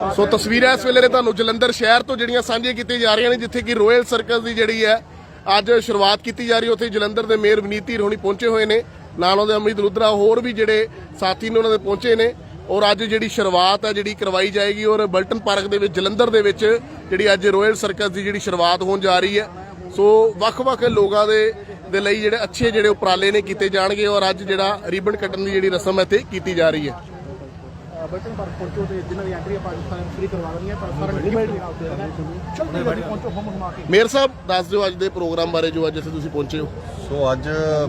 ਸੋ ਤਸਵੀਰਾਂ ਇਸ ਵੇਲੇ ਨੇ ਤੁਹਾਨੂੰ ਜਲੰਧਰ ਸ਼ਹਿਰ ਤੋਂ ਜਿਹੜੀਆਂ ਸਾਂਝੀਆਂ ਕੀਤੀਆਂ ਜਾ ਰਹੀਆਂ ਨੇ, ਜਿੱਥੇ ਕਿ ਰੋਇਲ ਸਰਕਸ ਦੀ ਜਿਹੜੀ ਹੈ, ਅੱਜ ਸ਼ੁਰੂਆਤ ਕੀਤੀ ਜਾ ਰਹੀ ਹੈ। ਉੱਥੇ ਜਲੰਧਰ ਦੇ ਮੇਅਰ ਵਿਨੀਤੀ ਰੋਣੀ ਪਹੁੰਚੇ ਹੋਏ ਨੇ। ਨਾਲ ਉਹਦੇ ਅਮਿਤ ਲੁਧਰਾ ਹੋਰ ਵੀ ਜਿਹੜੇ ਸਾਥੀ ਨੇ ਉਹਨਾਂ ਦੇ ਪਹੁੰਚੇ ਨੇ। ਔਰ ਅੱਜ ਜਿਹੜੀ ਸ਼ੁਰੂਆਤ ਹੈ, ਜਿਹੜੀ ਕਰਵਾਈ ਜਾਏਗੀ, ਔਰ ਬਲਟਨ ਪਾਰਕ ਦੇ ਵਿੱਚ, ਜਲੰਧਰ ਦੇ ਵਿੱਚ ਜਿਹੜੀ ਅੱਜ ਰੋਇਲ ਸਰਕਸ ਦੀ ਜਿਹੜੀ ਸ਼ੁਰੂਆਤ ਹੋਣ ਜਾ ਰਹੀ ਹੈ। ਸੋ ਵੱਖ-ਵੱਖ ਲੋਕਾਂ ਦੇ ਦੇ ਲਈ ਜਿਹੜੇ ਅੱਛੇ ਜਿਹੜੇ ਉਪਰਾਲੇ ਨੇ ਕੀਤੇ ਜਾਣਗੇ, ਔਰ ਅੱਜ ਜਿਹੜਾ ਰਿਬਨ ਕੱਟਣ ਦੀ ਜਿਹੜੀ ਰਸਮ ਇੱਥੇ ਕੀਤੀ ਜਾ ਰਹੀ ਹੈ। ਬਟਨ ਪਰ ਪਹੁੰਚੋ ਤੇ ਜਿਨ੍ਹਾਂ ਦੀ ਐਂਟਰੀ ਪਾਕਿਸਤਾਨ ਫ੍ਰੀ ਕਰਵਾ ਦੇਣੀ ਹੈ ਪਰ ਸਾਰਾ ਲਿਮਿਟ ਚਲਦੇ ਜਲਦੀ ਪਹੁੰਚੋ ਹਮ ਹਮਾ ਕੇ। ਮੇਅਰ ਸਾਹਿਬ ਦੱਸ ਦਿਓ ਅੱਜ ਦੇ ਪ੍ਰੋਗਰਾਮ ਬਾਰੇ ਜੋ ਅੱਜ ਇੱਥੇ ਤੁਸੀਂ ਪਹੁੰਚੇ ਹੋ। ਸੋ ਅੱਜ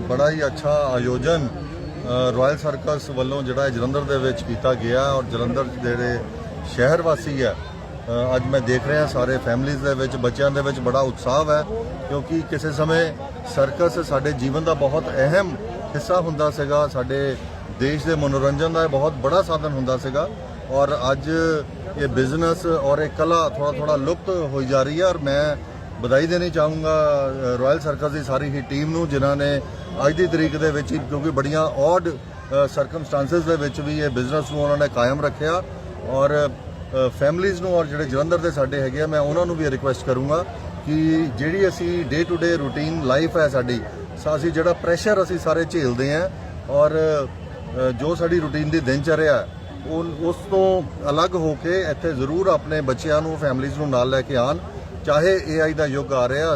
ਬੜਾ ਹੀ ਅੱਛਾ ਆਯੋਜਨ ਰਾਇਲ ਸਰਕਸ ਵੱਲੋਂ ਜਿਹੜਾ ਹੈ ਜਲੰਧਰ ਦੇ ਵਿੱਚ ਕੀਤਾ ਗਿਆ ਔਰ ਜਲੰਧਰ ਦੇ ਜਿਹੜੇ ਸ਼ਹਿਰ ਵਾਸੀ ਹੈ ਅੱਜ ਮੈਂ ਦੇਖ ਰਿਹਾ ਸਾਰੇ ਫੈਮਿਲੀਜ਼ ਦੇ ਵਿੱਚ ਬੱਚਿਆਂ ਦੇ ਵਿੱਚ ਬੜਾ ਉਤਸ਼ਾਹ ਹੈ ਕਿਉਂਕਿ ਕਿਸੇ ਸਮੇਂ ਸਰਕਸ ਸਾਡੇ ਜੀਵਨ ਦਾ ਬਹੁਤ ਅਹਿਮ ਹਿੱਸਾ ਹੁੰਦਾ ਸੀਗਾ ਸਾਡੇ ਦੇਸ਼ ਦੇ ਮਨੋਰੰਜਨ ਦਾ ਇਹ ਬਹੁਤ ਬੜਾ ਸਾਧਨ ਹੁੰਦਾ ਸੀਗਾ ਔਰ ਅੱਜ ਇਹ ਬਿਜ਼ਨਸ ਔਰ ਇਹ ਕਲਾ ਥੋੜਾ ਥੋੜਾ ਲੁਪਤ ਹੋਈ ਜਾ ਰਹੀ ਹੈ ਔਰ ਮੈਂ ਵਧਾਈ ਦੇਣੀ ਚਾਹੂੰਗਾ ਅ, ਰਾਇਲ ਸਰਕਸ ਦੀ ਸਾਰੀ ਹੀ ਟੀਮ ਨੂੰ ਜਿਨ੍ਹਾਂ ਨੇ ਅੱਜ ਦੀ ਤਰੀਕ ਦੇ ਵਿੱਚ ਹੀ ਕਿਉਂਕਿ ਬੜੀਆਂ ਔਡ ਸਰਕਮਸਟੈਂਸਸ ਦੇ ਵਿੱਚ ਵੀ ਇਹ ਬਿਜ਼ਨਸ ਨੂੰ ਉਹਨਾਂ ਨੇ ਕਾਇਮ ਰੱਖਿਆ ਔਰ ਫੈਮਲੀਆਂ ਨੂੰ ਔਰ ਜਿਹੜੇ ਜਲੰਧਰ ਦੇ ਸਾਡੇ ਹੈਗੇ ਆ ਮੈਂ ਉਹਨਾਂ ਨੂੰ ਵੀ ਰਿਕੁਐਸਟ ਕਰੂੰਗਾ ਕਿ ਜਿਹੜੀ ਅਸੀਂ day to day routine life ਹੈ ਸਾਡੀ ਅਸੀਂ ਜਿਹੜਾ ਪ੍ਰੈਸ਼ਰ ਅਸੀਂ ਸਾਰੇ ਝੇਲਦੇ ਆ ਔਰ ਜੋ ਸਾਡੀ ਰੂਟੀਨ ਦੀ ਦਿਨਚਰਿਆ, ਉਹ ਉਸ ਤੋਂ ਅਲੱਗ ਹੋ ਕੇ ਇੱਥੇ ਜ਼ਰੂਰ ਆਪਣੇ ਬੱਚਿਆਂ ਨੂੰ ਫੈਮਲੀਆਂ ਨੂੰ ਨਾਲ ਲੈ ਕੇ ਆਣ ਚਾਹੇ AI ਦਾ ਯੁੱਗ ਆ ਰਿਹਾ,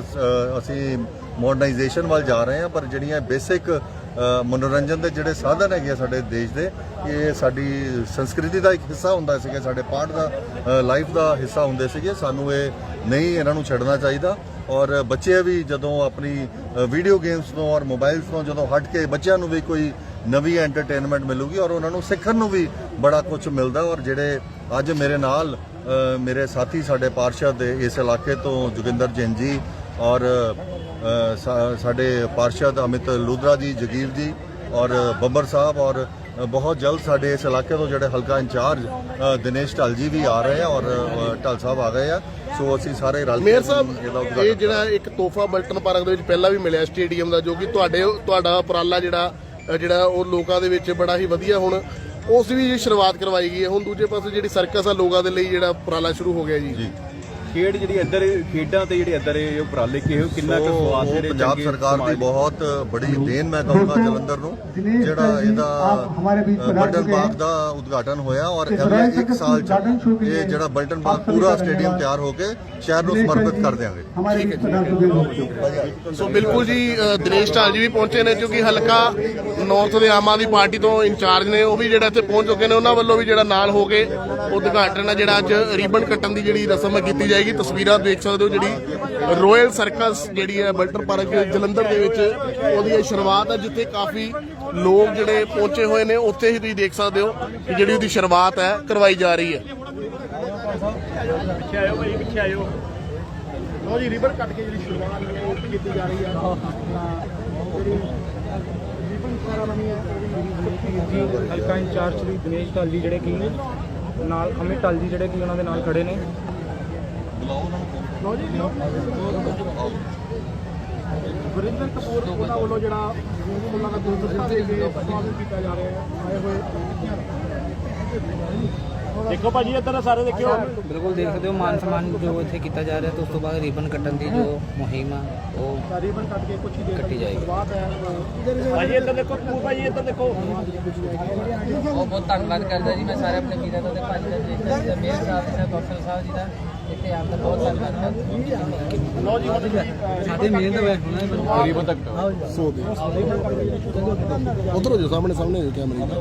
ਅਸੀਂ ਮਾਡਰਨਾਈਜੇਸ਼ਨ ਵੱਲ ਜਾ ਰਹੇ ਹਾਂ, ਪਰ ਜਿਹੜੀਆਂ ਬੇਸਿਕ ਮਨੋਰੰਜਨ ਦੇ ਜਿਹੜੇ ਸਾਧਨ ਹੈਗੇ ਆ ਸਾਡੇ ਦੇਸ਼ ਦੇ, ਇਹ ਸਾਡੀ ਸੰਸਕ੍ਰਿਤੀ ਦਾ ਇੱਕ ਹਿੱਸਾ ਹੁੰਦਾ ਸੀਗਾ, ਸਾਡੇ ਪਾਠ ਦਾ ਲਾਈਫ ਦਾ ਹਿੱਸਾ ਹੁੰਦੇ ਸੀਗੇ। ਸਾਨੂੰ ਇਹ ਨਹੀਂ ਇਹਨਾਂ ਨੂੰ ਛੱਡਣਾ ਚਾਹੀਦਾ। ਔਰ ਬੱਚੇ ਵੀ ਜਦੋਂ ਆਪਣੀ ਵੀਡੀਓ ਗੇਮਸ ਤੋਂ ਔਰ ਮੋਬਾਈਲਸ ਤੋਂ ਜਦੋਂ ਹਟ ਕੇ ਬੱਚਿਆਂ ਨੂੰ ਵੀ ਕੋਈ ਨਵੀਂ ਐਂਟਰਟੇਨਮੈਂਟ ਮਿਲੂਗੀ ਔਰ ਉਹਨਾਂ ਨੂੰ ਸਿੱਖਣ ਨੂੰ ਵੀ ਬੜਾ ਕੁਝ ਮਿਲਦਾ ਔਰ ਜਿਹੜੇ ਅੱਜ ਮੇਰੇ ਨਾਲ ਮੇਰੇ ਸਾਥੀ ਸਾਡੇ ਪਾਰਸ਼ਦ ਦੇ ਇਸ ਇਲਾਕੇ ਤੋਂ ਜੋਗਿੰਦਰ ਜੈਨ ਜੀ ਔਰ ਸਾਡੇ ਪਾਰਸ਼ਦ ਅਮਿਤ ਲੂਧਰਾ ਜੀ ਜਗੀਰ ਜੀ ਔਰ ਬੱਬਰ ਸਾਹਿਬ ਔਰ ਬਹੁਤ ਜਲਦ ਸਾਡੇ ਇਸ ਇਲਾਕੇ ਤੋਂ ਜਿਹੜੇ ਹਲਕਾ ਇੰਚਾਰਜ ਦਿਨੇਸ਼ ਢਲ ਜੀ ਵੀ ਆ ਰਹੇ ਆ ਔਰ ਢਲ ਸਾਹਿਬ ਆ ਗਏ ਆ। ਸੋ ਅਸੀਂ ਸਾਰੇ ਰਲ ਮੇਅਰ ਸਾਹਿਬ ਇਹ ਜਿਹੜਾ ਇੱਕ ਤੋਹਫਾ ਬਲਟਨ ਪਾਰਕ ਦੇ ਵਿੱਚ ਪਹਿਲਾਂ ਵੀ ਮਿਲਿਆ ਸਟੇਡੀਅਮ ਦਾ ਜੋ ਕਿ ਤੁਹਾਡੇ ਤੁਹਾਡਾ ਉਪਰਾਲਾ ਜਿਹੜਾ ਜਿਹੜਾ ਉਹ ਲੋਕਾਂ ਦੇ ਵਿੱਚ ਬੜਾ ਹੀ ਵਧੀਆ ਹੁਣ, ਉਸ ਦੀ ਵੀ ਸ਼ੁਰੂਆਤ ਕਰਵਾਈ ਗਈ ਹੈ। ਹੁਣ ਦੂਜੇ ਪਾਸੇ ਜਿਹੜੀ ਸਰਕਸ ਆ ਲੋਕਾਂ ਦੇ ਲਈ ਜਿਹੜਾ ਉਪਰਾਲਾ ਸ਼ੁਰੂ ਹੋ ਗਿਆ ਜੀ। ਖੇਡ ਜਿਹੜੀ ਇੱਧਰ ਖੇਡਾਂ ਤੇ ਜਿਹੜੇ ਇੱਧਰ ਇਹ ਉਪਰਾਲੇ ਕਿਹੋ ਕਿੰਨਾ ਕੁ ਸੋ ਸਵਾਦ ਉਹ ਜਿਹੜੇ ਪੰਜਾਬ ਸਰਕਾਰ ਦੀ ਬਹੁਤ ਬੜੀ ਦੇਣ ਮੈਂ ਕਹੂੰਗਾ ਜਲੰਧਰ ਨੂੰ ਜਿਹੜਾ ਇਹਦਾ ਬਲਟਨ ਪਾਰਕ ਦਾ ਉਦਘਾਟਨ ਹੋਇਆ ਔਰ ਅਗਲੇ 1 ਸਾਲ ਚ ਇਹ ਜਿਹੜਾ ਬਲਟਨ ਪਾਰਕ ਪੂਰਾ ਸਟੇਡੀਅਮ ਤਿਆਰ ਹੋ ਕੇ ਸ਼ਹਿਰ ਨੂੰ ਸਮਰਪਿਤ ਕਰ ਦਿਆਂਗੇ। ਸੋ ਬਿਲਕੁਲ ਜੀ ਦਿਨੇਸ਼ ਢਾਲ ਜੀ ਵੀ ਪਹੁੰਚੇ ਨੇ ਕਿਉਂਕਿ ਹਲਕਾ ਨਾਰਥ ਦੇ ਆਮ ਆਦਮੀ ਪਾਰਟੀ ਤੋਂ ਇੰਚਾਰਜ ਨੇ ਉਹ ਵੀ ਜਿਹੜਾ ਇੱਥੇ ਪਹੁੰਚ ਚੁੱਕੇ ਨੇ ਉਹਨਾਂ ਵੱਲੋਂ ਵੀ ਜਿਹੜਾ ਨਾਲ ਹੋ ਕੇ ਉਦਘਾਟਨ ਹੈ ਜਿਹੜਾ ਅੱਜ ਰੀਬਨ ਕੱਟਣ ਦੀ ਜਿਹੜੀ ਰਸਮ ਕੀਤੀ ਜਾਏਗੀ। ਤਸਵੀਰਾਂ ਦੇਖ ਸਕਦੇ ਹੋ ਜਿਹੜੀ ਰੋਇਲ ਸਰਕਸ ਜਿਹੜੀ ਹੈ ਬਲਟਰ ਪਾਰਕ ਜਲੰਧਰ ਦੇ ਵਿੱਚ ਉਹਦੀ ਇਹ ਸ਼ੁਰੂਆਤ ਹੈ ਜਿੱਥੇ ਕਾਫੀ ਲੋਕ ਜਿਹੜੇ ਪਹੁੰਚੇ ਹੋਏ ਨੇ ਉੱਥੇ ਹੀ ਤੁਸੀਂ ਦੇਖ ਸਕਦੇ ਹੋ ਕਿ ਜਿਹੜੀ ਉਹਦੀ ਸ਼ੁਰੂਆਤ ਹੈ ਕਰਵਾਈ ਜਾ ਰਹੀ ਹੈ। ਲੋ ਜੀ ਰਿਬਨ ਕੱਟ ਕੇ ਜਿਹੜੀ ਸ਼ੁਰੂਆਤ ਹੈ ਉਹ ਕੀਤੀ ਜਾ ਰਹੀ ਹੈ। ਆਪਣਾ ਜਿਹੜੀ ਰਿਬਨ ਸਾਰਾ ਬਣੀ ਹੈ ਜੀ ਹਲਕਾ ਇੰਚਾਰਜ ਸ਼੍ਰੀ ਦਿਨੇਸ਼ ਢਾਲ ਜੀ ਜਿਹੜੇ ਕਿ ਨਾਲ ਅਮਿਤ ਢਾਲ ਜੀ ਜਿਹੜੇ ਕਿ ਉਹਨਾਂ ਦੇ ਨਾਲ ਖੜੇ ਨੇ। ਲੋ ਜੀ ਲਿਓ। ਵਰਿੰਦਰ ਕਪੂਰ ਉਹਨਾਂ ਵੱਲੋਂ ਜਿਹੜਾ ਉਹਨਾਂ ਦਾ ਦੋਸਤਾਂ ਦੇ ਕੇ ਸਵਾਗਤ ਕੀਤਾ ਜਾ ਰਿਹਾ ਹੈ। ਆਏ ਹੋਏ ਦੇਖੋ ਭਾਜੀ ਇੱਧਰ ਸਾਰੇ ਦੇਖਿਓ। ਬਿਲਕੁਲ ਦੇਖ ਸਕਦੇ ਹੋ ਮਾਨ ਸਨਮਾਨ ਜੋ ਇੱਥੇ ਕੀਤਾ ਜਾ ਰਿਹਾ ਤੇ ਉਸ ਤੋਂ ਬਾਅਦ ਰੀਬਨ ਕੱਟਣ ਦੀ ਜੋ ਮੁਹਿੰਮ ਆ ਉਹ ਰਿਬਨ ਕੱਟ ਕੇ ਕੁਝ ਹੀ ਦੇਰ ਕੱਟੀ ਜਾਏਗੀ। ਬਾਅਦ ਹੈ। ਭਾਜੀ ਇੱਧਰ ਦੇਖੋ ਕਪੂਰ ਭਾਜੀ ਇੱਧਰ ਦੇਖੋ। ਬਹੁਤ ਬਹੁਤ ਧੰਨਵਾਦ ਕਰਦਾ ਜੀ ਮੈਂ ਸਾਰੇ ਆਪਣੇ ਵੀਰਾਂ ਦਾ ਤੇ ਭਾਜੀ ਦਾ ਜੀ ਮੇਰ ਸਾਹਿਬ ਜੀ ਦਾ ਕੌਸ਼ਲ ਸਾਹਿਬ ਜੀ ਦਾ। ਇੱਥੇ ਆਪ ਦਾ ਬਹੁਤ ਧੰਨਵਾਦ ਲੋ ਜੀ ਸਾਡੇ ਮਿਹਨਤ ਵੇ ਹੁਣ ਸੋ ਦੇ। ਉਧਰ ਹੋ ਜਾਓ ਸਾਹਮਣੇ ਸਾਹਮਣੇ ਹੋ ਕੈਮਰੇ ਦੇ।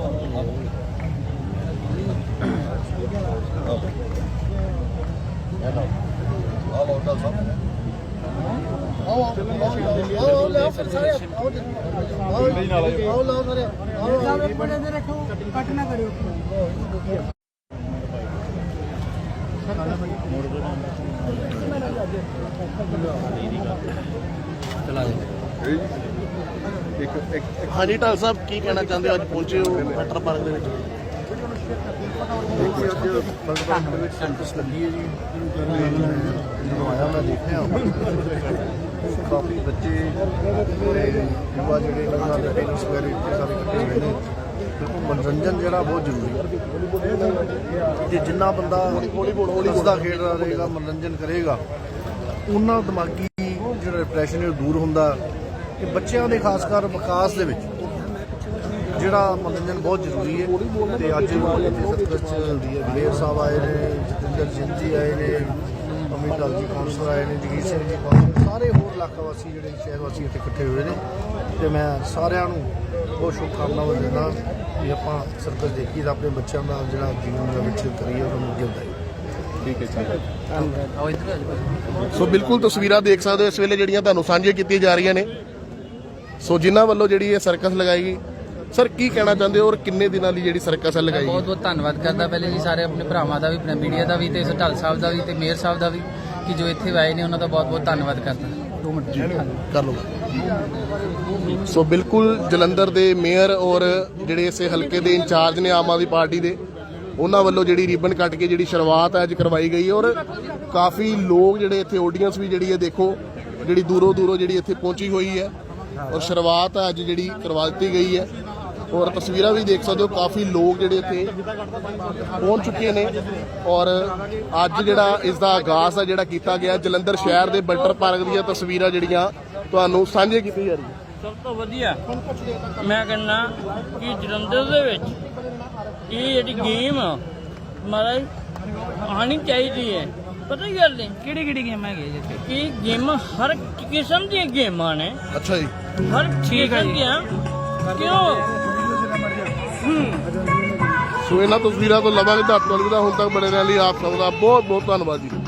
ਆਹ ਲਓ ਢਾਲ ਸਾਹਿਬ ਚਲਾ ਦੇ ਇੱਕ ਇੱਕ ਹਾਂਜੀ, ਢਾਲ ਸਾਹਿਬ, ਕੀ ਕਹਿਣਾ ਚਾਹੁੰਦੇ ਹੋ? ਅੱਜ ਪਹੁੰਚੇ ਹੋ ਬਲਟਰ ਪਾਰਕ ਦੇ ਵਿੱਚ। ਦੇਖੋ ਅੱਜ ਬਲਟਨ ਦੇ ਵਿੱਚ ਸੈਂਟਰਸ ਲੱਗੀ ਹੈ ਜੀ। ਜਦੋਂ ਆਇਆ ਮੈਂ ਦੇਖਿਆ। ਕਾਫੀ ਬੱਚੇ ਤੇ ਯੁਵਾ ਜਿਹੜੇ ਇਹਨਾਂ ਦੇ ਟੈਨਿਸ ਵਗੈਰਾ ਸਾਰੇ ਇਕੱਠੇ ਹੋਏ ਨੇ। ਦੇਖੋ ਮਨੋਰੰਜਨ ਜਿਹੜਾ ਬਹੁਤ ਜ਼ਰੂਰੀ ਹੈ। ਤੇ ਜਿੰਨਾ ਬੰਦਾ ਹੱਸਦਾ ਖੇਡਦਾ ਰਹੇਗਾ, ਮਨੋਰੰਜਨ ਕਰੇਗਾ, ਉਹਨਾਂ ਦਿਮਾਗੀ ਜਿਹੜਾ ਡਿਪਰੈਸ਼ਨ ਹੈ ਦੂਰ ਹੁੰਦਾ ਇਹ ਬੱਚਿਆਂ ਦੇ ਖਾਸ ਕਰ ਵਿਕਾਸ ਦੇ ਵਿੱਚ ਜਿਹੜਾ ਮਨੋਰੰਜਨ ਬਹੁਤ ਜ਼ਰੂਰੀ ਹੈ। ਤੇ ਅੱਜ ਇੱਥੇ ਸਰਕਸ ਮੇਅਰ ਸਾਹਿਬ ਆਏ ਨੇ, ਜਤਿੰਦਰ ਸਿੰਘ ਜੀ ਆਏ ਨੇ ਲਾਲ ਜੀ ਕੌਂਸਲਰ ਆਏ ਨੇ ਜਗੀਰ ਸਿੰਘ ਜੀ ਕੌਂਸਲਰ ਸਾਰੇ ਹੋਰ ਇਲਾਕਾ ਵਾਸੀ ਜਿਹੜੇ ਸ਼ਹਿਰ ਵਾਸੀ ਇੱਥੇ ਇਕੱਠੇ ਹੋਏ ਨੇ। ਤੇ ਮੈਂ ਸਾਰਿਆਂ ਨੂੰ ਬਹੁਤ ਸ਼ੁਭਕਾਮਨਾਵਾਂ ਦਿੰਦਾ ਵੀ ਆਪਾਂ ਸਰਕਸ ਦੇਖੀਏ ਤਾਂ ਆਪਣੇ ਬੱਚਿਆਂ ਦਾ ਜਿਹੜਾ ਜੀਵਨ ਦਾ ਵਿੱਚ ਕਰੀਏ ਉਹਨਾਂ ਨੂੰ ਅੱਗੇ ਵਧਾਈਏ। ਆ ਜਾਓ। ਸੋ ਬਿਲਕੁਲ ਤਸਵੀਰਾਂ ਦੇਖ ਸਕਦੇ ਹੋ ਇਸ ਵੇਲੇ ਜਿਹੜੀਆਂ ਤੁਹਾਨੂੰ ਸਾਂਝੀਆਂ ਕੀਤੀਆਂ ਜਾ ਰਹੀਆਂ ਨੇ। ਸੋ ਜਿਨ੍ਹਾਂ ਵੱਲੋਂ ਜਿਹੜੀ ਇਹ ਸਰਕਸ ਲਗਾਈ ਗਈ ਸਰ ਕੀ ਕਹਿਣਾ ਚਾਹੁੰਦੇ ਹੋ ਔਰ ਕਿੰਨੇ ਦਿਨਾਂ ਲਈ ਜਿਹੜੀ ਸਰਕਸ ਹੈ ਲਗਾਈ ਬਹੁਤ ਬਹੁਤ ਧੰਨਵਾਦ ਕਰਦਾ ਪਹਿਲੇ ਜੀ ਸਾਰੇ ਆਪਣੇ ਭਰਾਵਾਂ ਦਾ ਵੀ ਆਪਣੇ ਮੀਡੀਆ ਦਾ ਵੀ ਤੇ ਸਟਲ ਸਾਹਿਬ ਦਾ ਵੀ ਤੇ ਮੇਅਰ ਸਾਹਿਬ ਦਾ ਵੀ ਕਿ ਜੋ ਇੱਥੇ ਆਏ ਨੇ ਉਹਨਾਂ ਦਾ ਬਹੁਤ ਬਹੁਤ ਧੰਨਵਾਦ ਕਰਦਾ। ਦੋ ਮਿੰਟ ਕਰ ਲਓ ਸੋ ਬਿਲਕੁਲ ਜਲੰਧਰ ਦੇ ਮੇਅਰ ਔਰ ਜਿਹੜੇ ਇਸੇ ਹਲਕੇ ਦੇ ਇੰਚਾਰਜ ਨੇ ਆਮ ਆਦਮੀ ਪਾਰਟੀ ਦੇ ਉਹਨਾਂ ਵੱਲੋਂ ਜਿਹੜੀ ਰਿਬਨ ਕੱਟ ਕੇ ਜਿਹੜੀ ਸ਼ੁਰੂਆਤ ਅੱਜ ਕਰਵਾਈ ਗਈ ਔਰ ਕਾਫੀ ਲੋਕ ਜਿਹੜੇ ਇੱਥੇ ਆਡੀਅנס ਵੀ ਜਿਹੜੀ ਹੈ ਦੇਖੋ ਜਿਹੜੀ ਦੂਰੋਂ ਦੂਰੋਂ ਜਿਹੜੀ ਇੱਥੇ ਪਹੁੰਚੀ ਹੋਈ ਹੈ ਔਰ ਸ਼ੁਰੂਆਤ ਅੱਜ ਜਿਹੜੀ ਕਰਵਾ ਦਿੱਤੀ ਗਈ ਹੈ। ਔਰ ਤਸਵੀਰਾਂ ਵੀ ਦੇਖ ਸਕਦੇ ਹੋ ਕਾਫੀ ਲੋਕ ਜਿਹੜੇ ਇੱਥੇ ਪਹੁੰਚ ਚੁੱਕੇ ਨੇ। ਔਰ ਅੱਜ ਜਿਹੜਾ ਇਸ ਦਾ ਆਗਾਜ਼ ਹੈ ਜਿਹੜਾ ਕੀਤਾ ਗਿਆ ਜਲੰਧਰ ਸ਼ਹਿਰ ਦੇ ਬਲਟਰ ਪਾਰਕ ਦੀਆਂ ਤਸਵੀਰਾਂ ਜਿਹੜੀਆਂ ਤੁਹਾਨੂੰ ਸਾਂਝੇ ਕੀਤੀ ਜਾ ਰਹੀਆਂ। ਸਭ ਤੋਂ ਵਧੀਆ ਮੈਂ ਕਹਿੰਦਾ ਕਿ ਜਲੰਧਰ ਦੇ ਵਿੱਚ ਇਹ ਜਿਹੜੀ ਗੇਮ ਆ ਮਹਾਰਾਜ ਆਣੀ ਚਾਹੀਦੀ ਹੈ। ਪਤਾ ਕੀ ਗੱਲ ਹੈ? ਕਿਹੜੀ ਕਿਹੜੀ ਗੇਮ ਹੈਗੀ ਹੈ ਜਿੱਥੇ ਕਿ ਗੇਮਾਂ ਹਰ ਕਿਸਮ ਦੀਆਂ ਗੇਮਾਂ ਨੇ। ਅੱਛਾ ਜੀ। ਹਰ ਕਿਸਮ ਦੀਆਂ। ਕਿਉਂ? ਸੋ ਇਹਨਾਂ ਤਸਵੀਰਾਂ ਤੋਂ ਲਵਾਂਗੇ, ਤੁਹਾਨੂੰ ਅਲਵਿਦਾ ਹੁਣ ਤੱਕ ਬਣੇ ਰਹਿਣ ਲਈ ਆਪ ਸਭ ਦਾ ਬਹੁਤ ਬਹੁਤ ਧੰਨਵਾਦ ਜੀ।